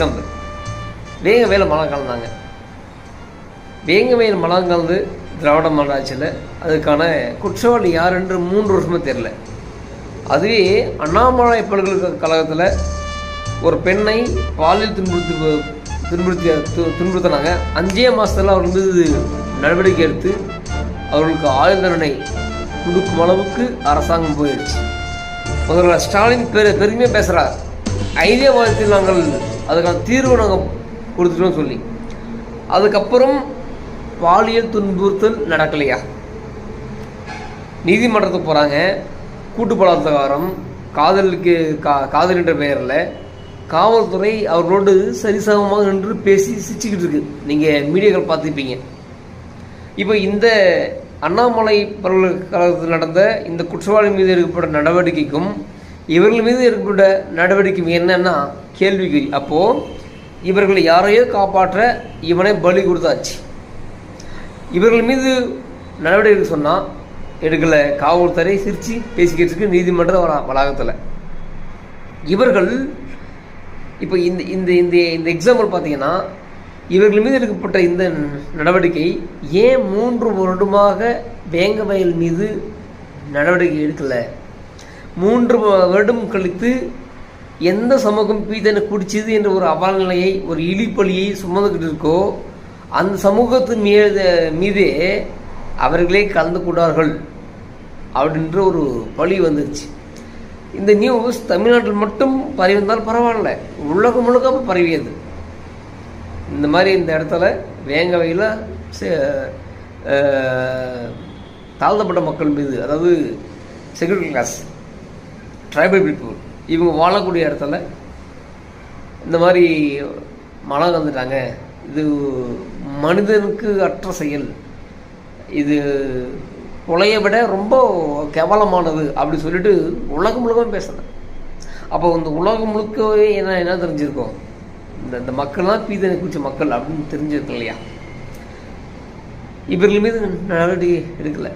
Example வேங்க வேலை மலம் கலந்தாங்க வேங்க வேல் மலம் கலந்து திராவிட மாடல் அதுக்கான குற்றவாளி யார் என்று மூன்று வருஷமும் தெரில அதுவே அண்ணாமலை பல்கலைக்கழகத்தில் ஒரு பெண்ணை பாலியல் துன்புறுத்தி துன்புறுத்தி து- துன்புறுத்தினாங்க. அஞ்சே மாதத்தில் அவர் மீது நடவடிக்கை எடுத்து அவர்களுக்கு ஆயுள் தண்டனை கொடுக்கும் அளவுக்கு அரசாங்கம் போயிடுச்சு. முதல்வர் ஸ்டாலின் பெரு பெருமையாக பேசுகிறார் ஐதேவாதத்தில் நாங்கள் அதுக்கான தீர்வு நாங்கள் கொடுத்துட்டோம் சொல்லி. அதுக்கப்புறம் பாலியல் துன்புறுத்தல் நடக்கலையா? நீதிமன்றத்துக்கு போகிறாங்க கூட்டு பலாத்காரம் காதலுக்கு கா காதல் என்ற பெயரில் காவல்துறை அவர்களோடு சரிசமமாக நின்று பேசி சிரிச்சுக்கிட்டு இருக்கு. நீங்கள் மீடியாக்கள் பார்த்துருப்பீங்க. இப்போ இந்த அண்ணாமலை பல்கலைக்கழகத்தில் நடந்த இந்த குற்றவாளி மீது எடுக்கப்பட்ட நடவடிக்கைக்கும் இவர்கள் மீது எடுக்கப்பட்ட நடவடிக்கை என்னன்னா கேள்விக்குறி அப்போது இவர்களை யாரையோ காப்பாற்ற இவனை பலி கொடுத்தாச்சு. இவர்கள் மீது நடவடிக்கை சொன்னால் எடுக்கலை காவல்துறை சிரித்து பேசிக்கிட்டு இருக்கு நீதிமன்ற வளாகத்தில். இவர்கள் இப்போ இந்த இந்த இந்த இந்த எக்ஸாம்பிள் பார்த்தீங்கன்னா இவர்கள் மீது எடுக்கப்பட்ட இந்த நடவடிக்கை ஏன் மூன்று வருடமாக வேங்க வயல் மீது நடவடிக்கை எடுக்கலை? மூன்று வருடம் கழித்து எந்த சமூகம் பீதனை குடிச்சது என்ற ஒரு அவலநிலையை ஒரு இழிப்பலியை சுமந்துக்கிட்டு இருக்கோ அந்த சமூகத்தின் மீது மீதே அவர்களே கலந்து கொண்டார்கள் அப்படின்ற ஒரு பழி வந்துருச்சு. இந்த நியூஸ் தமிழ்நாட்டில் மட்டும் பரவி பரவாயில்ல. உலகம் முழுக்க பரவியது. இந்த மாதிரி இந்த இடத்துல வேங்கவையில் தாழ்த்தப்பட்ட மக்கள் மீது அதாவது செக்யூரிட்டி கிளாஸ் ட்ரைபல் பீப்புள் இவங்க வாழக்கூடிய இடத்துல இந்த மாதிரி மலம் வந்துட்டாங்க இது மனிதனுக்கு அற்ற செயல். இது கொலையை விட ரொம்ப கேவலமானது அப்படி சொல்லிட்டு உலகம் முழுக்க பேசுகிறேன் அப்போ இந்த உலகம் முழுக்கவே என்ன என்ன தெரிஞ்சிருக்கோம்? இந்த இந்த மக்கள்லாம் பீதனை குறித்த மக்கள் அப்படின்னு தெரிஞ்சிருக்கும் இல்லையா? இவர்கள் மீது நடவடிக்கை எடுக்கலை.